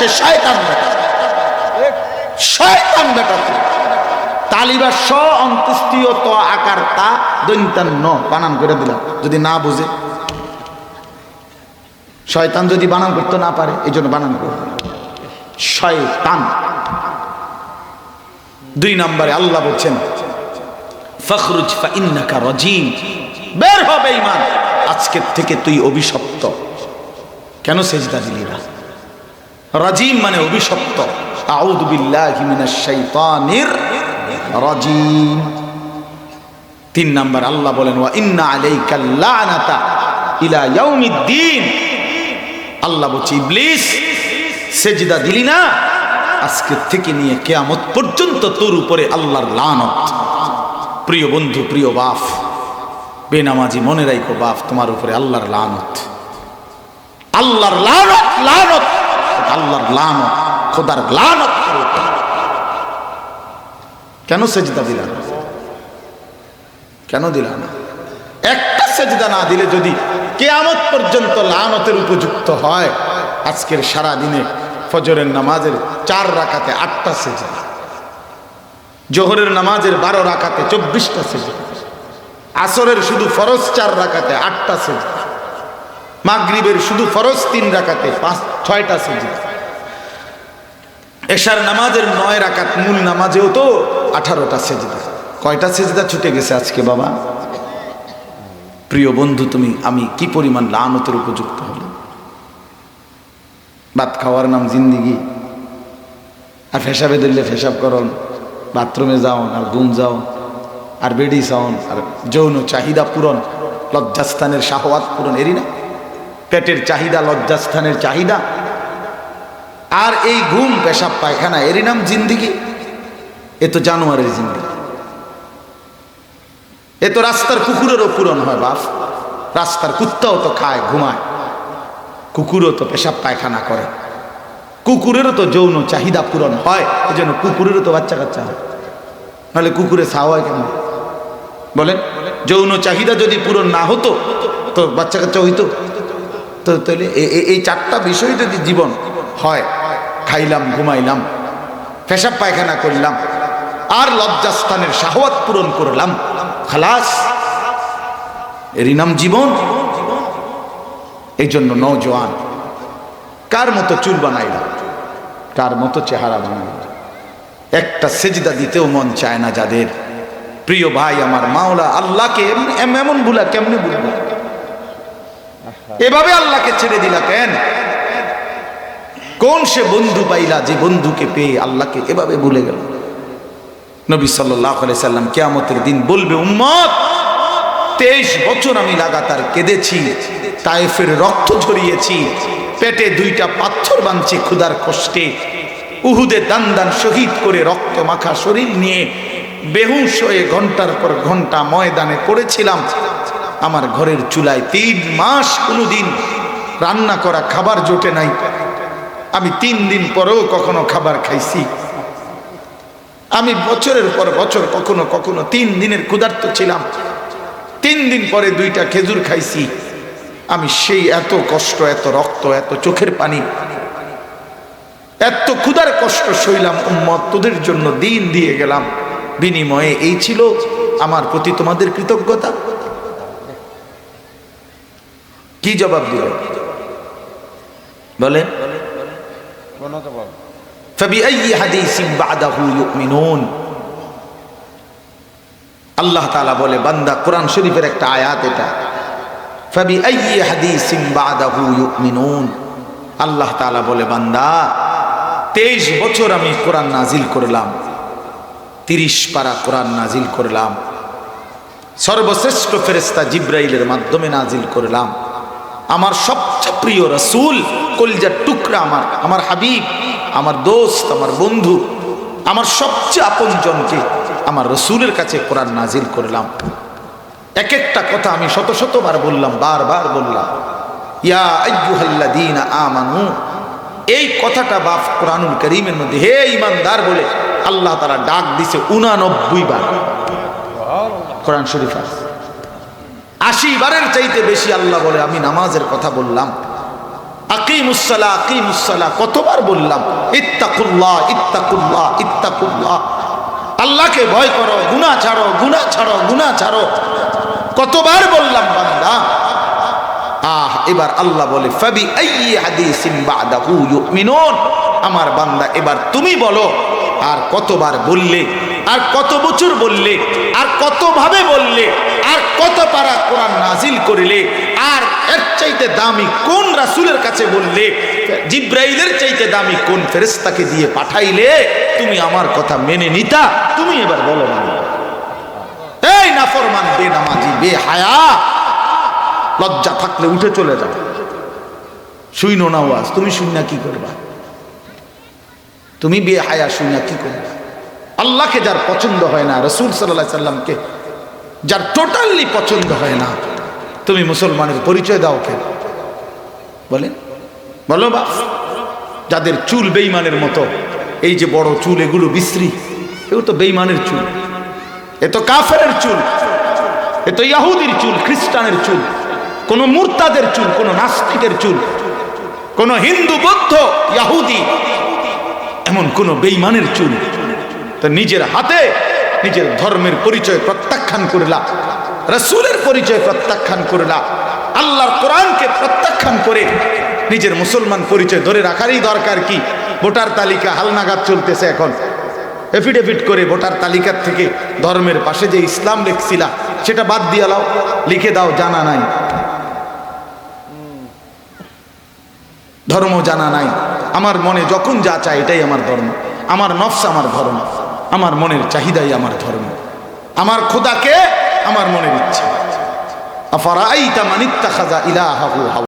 সে শয়তান বেটা। শয়তান বেটা। তালিবা স অন্ত্যেষ্টিয় ত আকার তা দৈন্তান ন বানান করে দিলাম, যদি না বুঝে। শয়তান যদি বানান করতে না পারে, এই জন্য বানান করে। শয়তান। দুই নম্বরে আল্লাহ বলছেন, ফখরুজ ফা ইন্নাকা রাজিম। বের হবে ইমান আজকের থেকে তুই অভিশপ্ত। কেন সেজদা দিলি না? রাজিম মানে অভিশপ্ত। রাজিম। তিন নাম্বার আল্লাহ বলেন ইন্না আলাইকা লানাতা ইলা ইয়াউমিদ্দিন। আল্লাহ বলছে, ইবলিস, সেজদা দিলি না আজকের থেকে নিয়ে কেয়ামত পর্যন্ত তোর উপরে আল্লাহর লানত। প্রিয় বন্ধু, প্রিয় বাপ, বেনামাজি মনে রাখো বাপ, তোমার উপরে আল্লাহর লানত। আল্লাহর লানত লানত। আল্লাহর লানত, খোদার লানত কেন সেজদা দিলা? কেন দিলা না? একটা সেজদা না দিলে যদি কেয়ামত পর্যন্ত লানতের উপযুক্ত হয়, আজকের সারা দিনে ফজরের নামাজের চার রাকাতে আটটা সেজদা, জোহরের নামাজের বারো রাকাতে চব্বিশটা সেজদা, আসরের শুধু ফরজ চার রাকাতে আটটা সেজদা মাগরিবের শুধু ফরজ তিন রাকাতে, পাঁচ, ছয়টা সেজদা। এশার নামাজের নয় রাকাত, মূল নামাজেও তো আঠারোটা সেজদা। কয়টা সেজদা ছুটে গেছে আজকে, বাবা? প্রিয় বন্ধু, তুমি, আমি কি পরিমাণ লানতের উপযুক্ত হলাম ভাত খাওয়ার নাম জিন্দিগি। আর ফেসাবে দিলে ফেসাব করন বাথরুমে যাও, আর ঘুম যাও, আর বেডি চাওন আর যৌন চাহিদা পূরণ, লজ্জাস্থানের শাহওয়াত পূরণ, এরই না? পেটের চাহিদা, লজ্জাস্থানের চাহিদা। আর এই ঘুম, পেশাব, পায়খানা, এরই নাম জিন্দিগি। এ তো জানোয়ারের জিন্দিগি। এ তো রাস্তার কুকুরেরও পূরণ হয় বাপ। রাস্তার কুত্তাও তো খায়, ঘুমায়। কুকুরও তো পেশাব, পায়খানা করে। কুকুরেরও তো যৌন চাহিদা পূরণ হয় এই জন্য কুকুরেরও তো বাচ্চা কাচ্চা হয়। নাহলে কুকুরে ছাওয়া হয় কেন বলেন, যৌন চাহিদা যদি পূরণ না হতো, তো বাচ্চা কাচ্চা হইতো। তো তাহলে এই চারটা বিষয় যদি জীবন হয়, খাইলাম, ঘুমাইলাম, পেশাব পায়খানা করলাম, আর লজ্জাস্থানের শাহওয়াত পূরণ করলাম, খালাস এরই নাম জীবন এই জন্য নৌজওয়ান কার মতো চুল বানাইলাম কার মতো চেহারা বানাইলাম, একটা সেজদা দিতেও মন চায় না যাদের, প্রিয় ভাই আমার মাওলা, আল্লাহকে এম- এম- এমন ভুলা কেমনে ভুলব? এভাবে আল্লাহকে ছেড়ে দিলা কেন? কোন সে বন্ধু পাইলা যে বন্ধুকে পেয়ে আল্লাহকে এভাবে ভুলে গেল? নবী সাল্লাম কেয়ামতের দিন বলবে, উম্মত, তেইশ বছর আমি লাগাতার কেঁদেছি, তায়েফের রক্ত ঝরিয়েছি, পেটে দুইটা পাথর বাঁধছি ক্ষুধার কষ্টে, উহুদে দান দান শহীদ করে রক্ত মাখা শরীর নিয়ে বেহুশ হয়ে ঘণ্টার পর ঘণ্টা ময়দানে পড়েছিলাম আমার ঘরের চুলায় তিন মাস কোনোদিন রান্না করা খাবার জোটে নাই। আমি তিন দিন পরেও কখনো খাবার খাইছি। আমি বছরের পর বছর কখনো কখনো তিন দিনের ক্ষুধার্ত ছিলাম। তিন দিন পরে দুইটা খেজুর খাইছি। আমি সেই এত কষ্ট, এত রক্ত, এত চোখের পানি, এত ক্ষুধার কষ্ট সইলাম উম্মত, তোদের জন্য দিন দিয়ে গেলাম। বিনিময়ে এই ছিল আমার প্রতি তোমাদের কৃতজ্ঞতা। কি জবাব দিল? বলেন। আল্লাহ বলে বান্দা কোরআন শরীফের একটা আয়াত এটা। আল্লাহ তালা বলে বান্দা তেইশ বছর আমি কোরআন নাজিল করলাম। তিরিশ পারা কোরআন নাজিল করলাম। সর্বশ্রেষ্ঠ ফেরেস্তা জিব্রাইলের মাধ্যমে নাজিল করলাম। আমার সবচেয়ে প্রিয় রসুল কলজার টুকরা আমার আমার হাবিব, আমার দোস্ত, আমার বন্ধু, আমার সবচেয়ে আপনজনকে আমার রসুলের কাছে কোরআন নাজিল করলাম। এক একটা কথা আমি শত শতবার বললাম, বারবার বললাম। ইয়া এই কথাটা বাপ কোরআনুল করিমের মধ্যে, হে ইমানদার বলে আল্লাহ তারা ডাক দিছে উনানব্বই বার। কোরআন শরীফ আছে। আশি বারের চাইতে বেশি আল্লাহ বলে, আমি নামাজের কথা বললাম। আকিমুসসালা আকিমুসসালা, কতবার বললাম, ইত্তাকুল্লাহ ইত্তাকুল্লাহ ইত্তাকুল্লাহ। আল্লাহকে ভয় করো, গুনাহ ছাড়ো গুনাহ ছাড়ো গুনাহ ছাড়ো। কতবার বললাম বান্দা? আহ, এবার আল্লাহ বলে, ফাবি আমার বান্দা, এবার তুমি বলো, আর কতবার বললে? আর কত বছর বললে, আর কতভাবে বললে, আর কত পারা কোরআন নাজিল করিলে, আর এর চাইতে দামি কোন রাসূলের কাছে বললে, জিব্রাইলের চাইতে দামি কোন ফেরেস্তাকে দিয়ে পাঠাইলে, তুমি আমার কথা মেনে নিতা, তুমি এবার বলো না। এই নাফরমান বে নামাজি বে হায়া লজ্জা থাকলে উঠে চলে যাও। শুইনো না ওয়াজ, তুমি শুননা কি করবা? তুমি বে হায়া শুননা কি করবা? আল্লাহকে যার পছন্দ হয় না, রসুল সাল্লাহ সাল্লামকে যার টোটালি পছন্দ হয় না, তুমি মুসলমানের পরিচয় দাও কেন? বলেন। বলো বা যাদের চুল বেইমানের মতো, এই যে বড় চুল, এগুলো বিশ্রী, এগুলো তো বেইমানের চুল। এ তো কাফের চুল, এ তো ইয়াহুদির চুল, খ্রিস্টানের চুল, কোন মুরতাদের চুল, কোন নাস্তিকের চুল, কোন হিন্দু, বৌদ্ধ, ইয়াহুদি, এমন কোন বেইমানের চুল নিজের হাতে নিজের ধর্মের পরিচয় প্রত্যাখ্যান করলা, রসুলের পরিচয় প্রত্যাখ্যান করলা, আল্লাহর কোরআনকে প্রত্যাখ্যান করে নিজের মুসলমান পরিচয় ধরে রাখারই দরকার কি? ভোটার তালিকা হালনাগাদ চলতেছে এখন। এফিডেভিট করে ভোটার তালিকার থেকে ধর্মের পাশে যে ইসলাম লিখছিলা, সেটা বাদ দিয়ে লাও লিখে দাও, জানা নাই। ধর্ম জানা নাই। আমার মনে যখন যা চায় এটাই আমার ধর্ম। আমার নফস আমার ধর্ম। আমার মনের চাহিদাই আমার ধর্ম। আমার খোদাকে আমার মনের ইচ্ছা। আফারাইতা মানিত্তা খাজা ইলাহু হাওয়া।